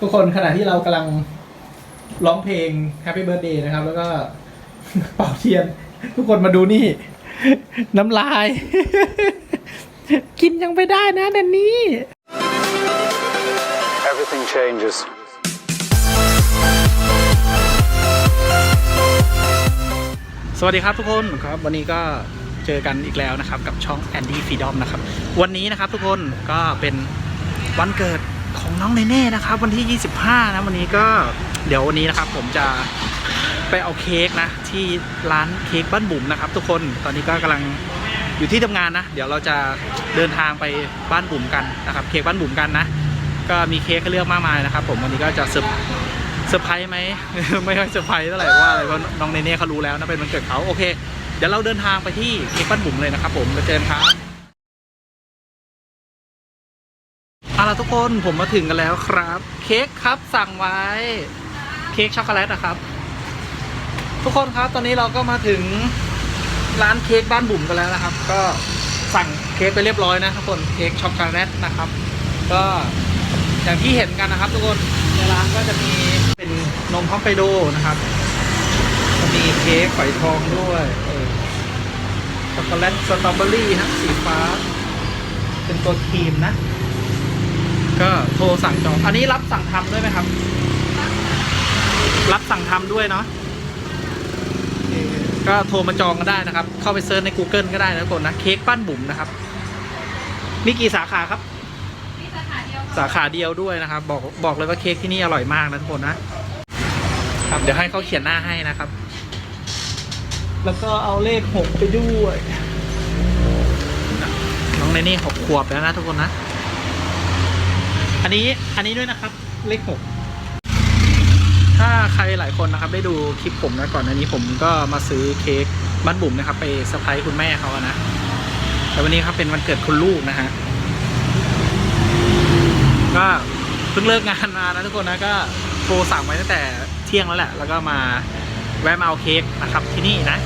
ทุกคนขณะที่เรากำลังร้องเพลง Happy Birthday นะครับ แล้วก็ เป่าเทียน ทุกคนมาดูนี่ น้ำลาย กินยังไม่ได้นะเดนนี่ Everything changes. สวัสดีครับทุกคนครับ วันนี้ก็เจอกันอีกแล้วนะครับ กับช่อง Andy Freedom นะครับ วันนี้นะครับทุกคนก็เป็นวันเกิด ของน้องเนเน่นะครับ วันที่ 25 นะวันนี้ก็เดี๋ยววันนี้นะครับ ผมจะไปเอาเค้กนะ ที่ร้านเค้กบ้านบุ๋มนะครับ ทุกคนตอนนี้ก็กำลังอยู่ที่ทำงานนะ เดี๋ยวเราจะเดินทางไปบ้านบุ๋มกันนะครับ เค้กบ้านบุ๋มกันนะ ก็มีเค้กให้เลือกมากมายนะครับ ผมวันนี้ก็จะเซอร์เซอร์ไพรส์ไหม ไม่ค่อยเซอร์ไพรส์เท่าไหร่ว่าอะไรเพราะน้องเนเน่เขารู้แล้วนะเป็นวันเกิดเขาโอเค เดี๋ยวเราเดินทางไปที่เค้กบ้านบุ๋มเลยนะครับ ผมไปเจอกันครับ เอาล่ะทุกคนผมมาถึงกันแล้วครับ เค้กครับสั่งไว้ เค้กช็อกโกแลตนะครับ ทุกคนครับตอนนี้เราก็มาถึงร้านเค้กบ้านบุ๋มกันแล้วนะครับ ก็สั่งเค้กไปเรียบร้อยนะทุกคนเค้กช็อกโกแลตนะครับ ก็อย่างที่เห็นกันนะครับ ทุกคนในร้านก็จะมีเป็นนมฮอกไกโดนะครับก็มีเค้กฝอยทองด้วยช็อกโกแลตสตรอเบอรี่นะสีฟ้า เป็นตัวครีมนะ ก็โทรสั่งจอง อันนี้รับสั่งทำด้วยไหมครับ รับสั่งทำด้วยเนาะโอเคก็โทรมาจองก็ได้นะครับ เข้าไปเซิร์ชใน Google ก็ได้นะทุกคนนะ เค้กปั้นบุ๋มนะครับ มีกี่สาขาครับ สาขาเดียวด้วยนะครับ บอกบอกเลยว่าเค้กที่นี่อร่อยมากนะทุกคนนะ ครับ เดี๋ยวให้เขาเขียนหน้าให้นะครับ แล้วก็เอาเลขหกไปด้วย น้องในนี่หกขวบแล้วนะทุกคนนะ อันนี้อันนี้ด้วยนะครับ เลขหกถ้าใครหลายคนนะครับ ได้ดูคลิปผมนะก่อนอันนี้ผมก็มาซื้อเค้กบ้านบุ๋มนะครับ ไปเซอร์ไพรส์คุณแม่เขาอะนะแต่วันนี้ครับเป็นวันเกิดคุณลูกนะฮะก็เพิ่งเลิกงานมานะทุกคนนะก็โทรสั่งไว้ตั้งแต่เที่ยงแล้วแหละ แล้วก็มาแวะมาเอาเค้กนะครับที่นี่นะ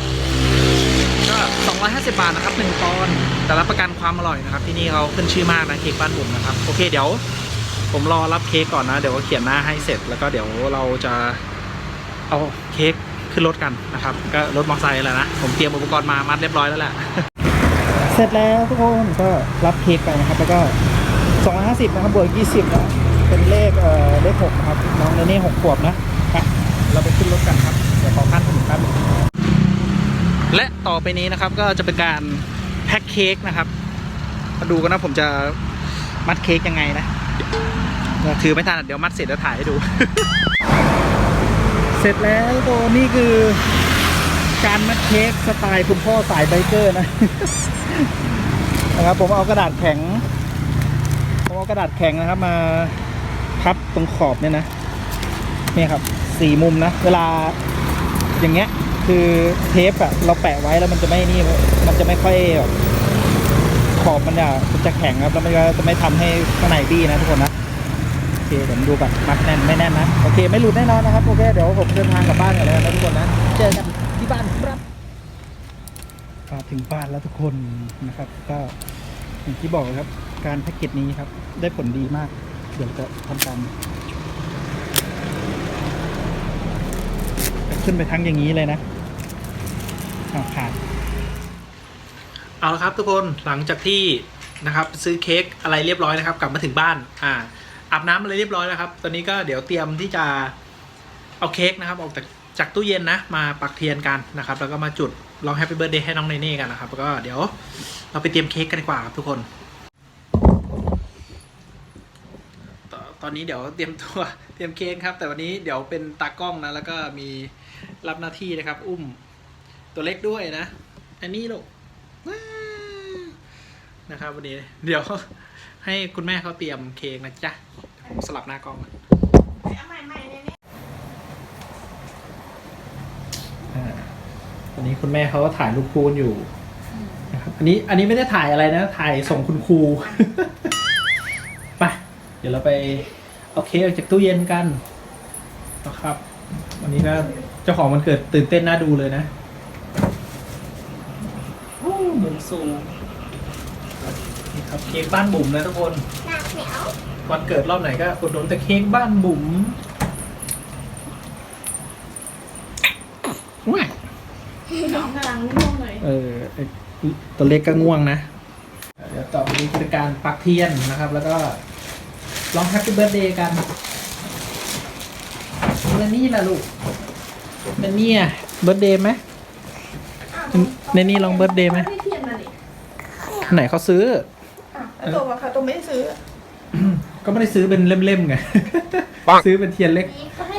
ก็ 250 บาทนะครับ1ปอนด์แต่รับประกันความอร่อยนะครับ ที่นี่เขาขึ้นชื่อมากนะเค้กบ้านบุ๋มนะครับ โอเคเดี๋ยว ผมรอรับเค้กก่อนนะ เดี๋ยวเขียนหน้าให้เสร็จแล้วก็เดี๋ยวเราจะเอาเค้กขึ้นรถกันนะครับ ก็รถมอเตอร์ไซค์แหละนะ ผมเตรียมอุปกรณ์มามัดเรียบร้อยแล้วแหละ เสร็จแล้วทุกคนก็รับเค้กไปนะครับ แล้วก็ 250 นะครับบวก20 นะ เป็นเลขเอ่อเลข6นะครับ น้องเนเน่หกขวบนะไปเราไปขึ้นรถกันครับ เดี๋ยวขอขั้นถนนครับ และต่อไปนี้นะครับก็จะเป็นการแพ็คเค้กนะครับ มาดูกันนะผมจะมัดเค้กยังไงนะเดี๋ยว ถือไม่ทันเดี๋ยวมัดเสร็จแล้วถ่ายให้ดู เสร็จแล้วตัวนี่คือการมัดเค้กสไตล์คุณพ่อสายไบเกอร์นะนะครับผมเอากระดาษแข็งผมเอากระดาษแข็งนะครับมาพับตรงขอบเนี่ยนะนี่ครับสี่มุมนะ เวลาอย่างเงี้ยคือเทปอะเราแปะไว้แล้วมันจะไม่นี่มันจะไม่ค่อยแบบขอบมันจะมันจะแข็งครับแล้วมันจะไม่ทำให้ข้างในบี้นะทุกคนนะ เคเดี๋ยวผมดูแบบมัดแน่นไม่แน่นนะโอเคไม่หลุดแน่นอนนะครับโอเคเดี๋ยวผมเดินทางกลับบ้านกันเลยนะทุกคนนะเจอกันที่บ้านครับมาถึงบ้านแล้วทุกคนนะครับ ก็อย่างที่บอกครับ การแพ็กเกจนี้ครับ ได้ผลดีมาก เดี๋ยวจะทำการขึ้นไปทั้งอย่างนี้เลยนะเอาขาดเอาละครับทุกคนหลังจากที่นะครับ ซื้อเค้กอะไรเรียบร้อยนะครับ กลับมาถึงบ้าน อ่า อาบน้ำอะไรเรียบร้อยแล้วครับ ตอนนี้ก็เดี๋ยวเตรียมที่จะเอาเค้กนะครับ ออกจากจากตู้เย็นนะ มาปักเทียนกันนะครับ แล้วก็มาจุดร้องแฮปปี้เบิร์ดเดย์ให้น้องเนเน่กันนะครับ แล้วก็เดี๋ยวเราไปเตรียมเค้กกันดีกว่าครับทุกคนตตอนนี้เดี๋ยวเตรียมตัวเตรียมเค้กครับ แต่วันนี้เดี๋ยวเป็นตากล้องนะ แล้วก็มีรับหน้าที่นะครับ อุ้มตัวเล็กด้วยนะ อันนี้ลูกนะครับวันนี้เดี๋ยวให้คุณแม่เขาเตรียมเค้กนะจ๊ะ สลับหน้ากล้องก่อนอ่าตอนนี้คุณแม่เขาก็ถ่ายรูปคูณอยู่นะครับอันนี้อันนี้ไม่ได้ถ่ายอะไรนะ ถ่ายส่งคุณครูไปเดี๋ยวเราไปเอาเค้กออกจากตู้เย็นกันนะครับ วันนี้ก็เจ้าของมันเกิดตื่นเต้นน่าดูเลยนะโอ้หมุนสูง นี่ครับเค้กบ้านบุ๋มนะทุกคนหนักเหนียววันเกิดรอบไหนก็อุดหนุนแต่เค้กบ้านบุ๋มว้ายน้องกำลังง่วงเลยเออไอ้ตัวเล็กก็ง่วงนะ เดี๋ยวต่อไปนี้คือการปักเทียนนะครับ แล้วก็ร้องแฮปปี้เบิร์ดเดย์กันแล้วนี่ล่ะลูกแล้วนี่อะเบิร์ดเดย์ไหมในนี้ลอง birthday ไหม ไม่เทียนนะนี่ไหนเขาซื้อ อะแล้วตัวกับเขาตัวไม่ได้ซื้อ ก็ไม่ได้ซื้อเป็นเล่มๆไง ซื้อเป็นเทียนเล็ก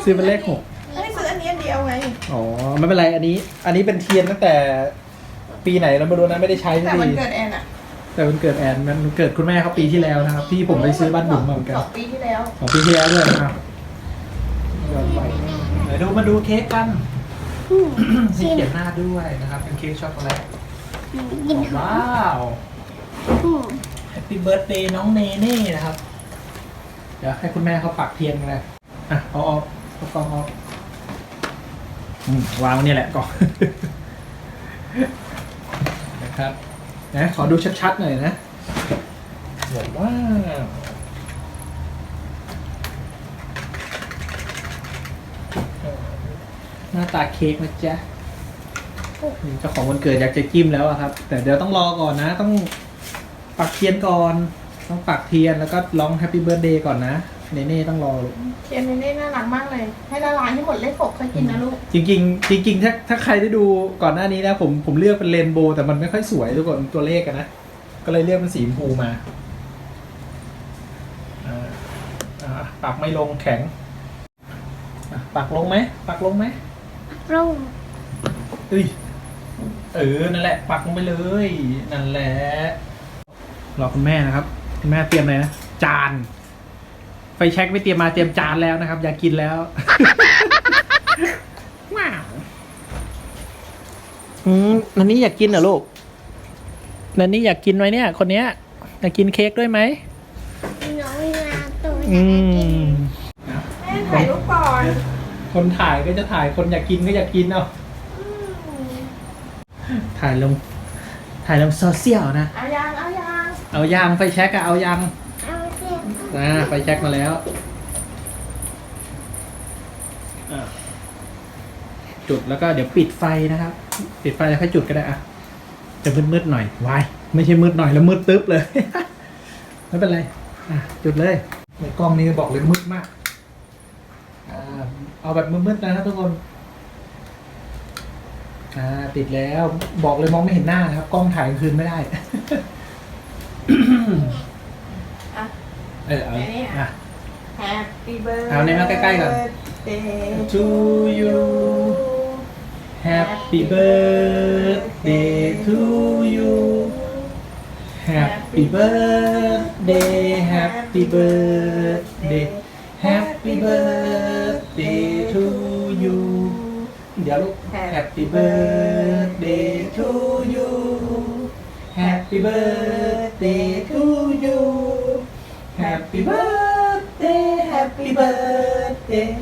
ซื้อเป็นเลขหกไม่ได้ซื้ออันนี้อันเดียวไง อ๋อไม่เป็นไรอันนี้ อันนี้เป็นเทียนตั้งแต่ปีไหนเราไม่รู้นะไม่ได้ใช้สักแต่ทีวันเกิดแอนอะแต่มันเกิดแอนมันเกิดคุณแม่เขาปีที่แล้วนะครับ ที่ผมไปซื้อบ้านบุ๋มมาเหมือนกันสองปีที่แล้วสองปีที่แล้วด้วยนะครับย้อนไปเดี๋ยวดูมาดูเค้กกันมีเขียนหน้าด้วยนะครับ เป็นเค้กช็อกโกแลตกินหอว้ามวอืมแฮ ปี้เบิร์ดเดย์น้องเนเน่นะครับ เดี๋ยวให้คุณแม่เขาปักเทียนกันเลยอะเอาออกเอากล่องออกอืมวางไว้เนี่ยแหละกอง นะครับนะขอดูชัดๆหน่อยนะบอกว่าหน้าตาเค้กนะจ๊ะเจ้าของวันเกิดอยากจะจิ้มแล้วอะครับ แต่เดี๋ยวต้องรอก่อนนะ ต้อง ปักเทียนก่อน ต้องปักเทียนแล้วก็ร้องแฮปปี้เบิร์ดเดย์ก่อนนะเนเน่ต้องรอลูกเทียนนี่น่ารักมากเลย ให้ละลายให้หมดเลขหกค่อยกินนะลูก จริงๆจริงๆถ้าถ้าใครได้ดูก่อนหน้านี้นะผมผมเลือกเป็นเรนโบว์แต่มันไม่ค่อยสวยทุกคนตัวเลขอะนะ ก็เลยเลือกเป็นสีชมพูมาอ่าอ่าปักไม่ลงแข็งอะปักลงไหมปักลงไหมปรุงเอ้ยเออนั่นแหละ ปักลงไปเลย นั่นแหละ รอคุณแม่นะครับคุณแม่เตรียมอะไรนะจาน ไฟแช็กไม่เตรียมมาเตรียมจานแล้วนะครับ อยากกินแล้ว ว้าวอืมนันนี่อยากกินเหรอลูกนันนี่อยากกินไหมเนี่ย คนเนี้ยอยากกินเค้กด้วยไหมน้องลาตัวอืมแม่ถ่ายรูปก่อนคนถ่ายก็จะถ่ายคนอยากกินก็อยากกินเอาถ่ายลง ถ่ายลงโซเชียลนะ เอายาง เอายางเอายางไฟแช็กอะเอายางเอาเสียงอ่าไฟแช็กมาแล้วอะจุดแล้วก็เดี๋ยวปิดไฟนะครับ ปิดไฟแล้วค่อยจุดก็ได้อะจะมืดๆหน่อยวายไม่ใช่มืดหน่อยแล้วมืดตึ๊บเลย ไม่เป็นไรอะจุดเลยในกล้องนี้บอกเลยมืดมากอ่าเอาแบบมืดๆนะครับทุกคนอ่าติดแล้วบอกเลยมองไม่เห็นหน้านะครับ กล้องถ่ายกลางคืนไม่ได้อะ เออเอา ไหนเนี่ย อ่ะ Happy birthday เอาเนี่ยมาใกล้ๆก่อน to you Happy birthday to you Happy birthday Happy birthday Happy birthday to you เดี๋ยวลูก Happy birthday to you Happy birthday To you Happy birthday Happy birthday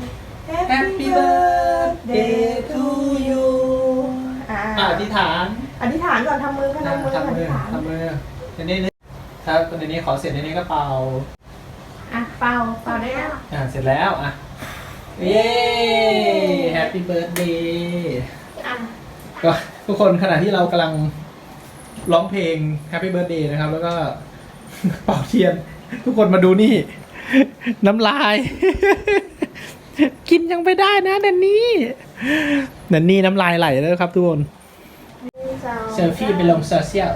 Happy birthday to you อ่าอะอธิษฐานอธิษฐานก่อนทำมือพนมมืออทำมืธิอษฐานทำมือในนี้ถ้าในนี้ขอเสร็จในนี้ก็เป่า อะเป่าเป่าได้แล้วอะเสร็จแล้วอะ เย้ Happy birthday อะก็ทุกคนขณะที่เรากำลัง ร้องเพลง Happy birthday นะครับ แล้วก็เป่าเทียน ทุกคนมาดูนี่ น้ำลาย กินยังไปได้นะนันนี่นันนี่น้ำลายไหลแล้วครับทุกคนสองเซลฟี่ไปลงโซเชียล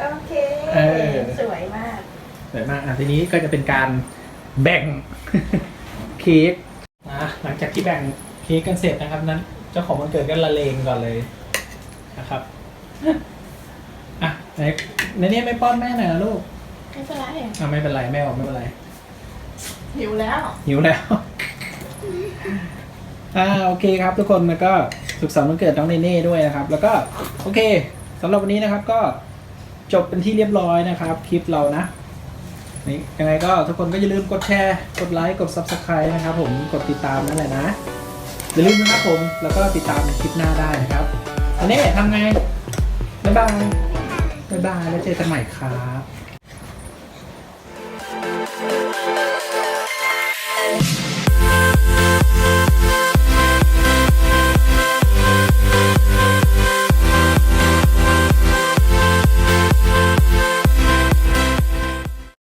โอเค เออ สวยมากสวยมากอะทีนี้ก็จะเป็นการแบ่งเค้กอะหลังจากที่แบ่งเค้กกันเสร็จนะครับนั้น เจ้าของวันเกิดก็ละเลงก่อนเลยนะครับ อะไหนในนี้ไม่ป้อนแม่หน่อยเหรอลูกไม่เป็นไรอะไม่เป็นไรแม่บอกไม่เป็นไร หิวแล้ว หิวแล้ว อ่าโอเคครับทุกคนแล้วก็สุขสันต์วันเกิดน้องเนเน่ด้วยนะครับ แล้วก็โอเคสำหรับวันนี้นะครับก็จบเป็นที่เรียบร้อยนะครับคลิปเรานะนี่ยังไงก็ทุกคนก็อย่าลืมกดแชร์กดไลค์กด subscribe นะครับผมกดติดตามนั่นแหละนะอย่าลืมนะครับผมแล้วก็ติดตามคลิปหน้าได้นะครับอันนี้ทำไง บ๊ายบาย บ๊ายบาย แล้วเจอกันใหม่ครับ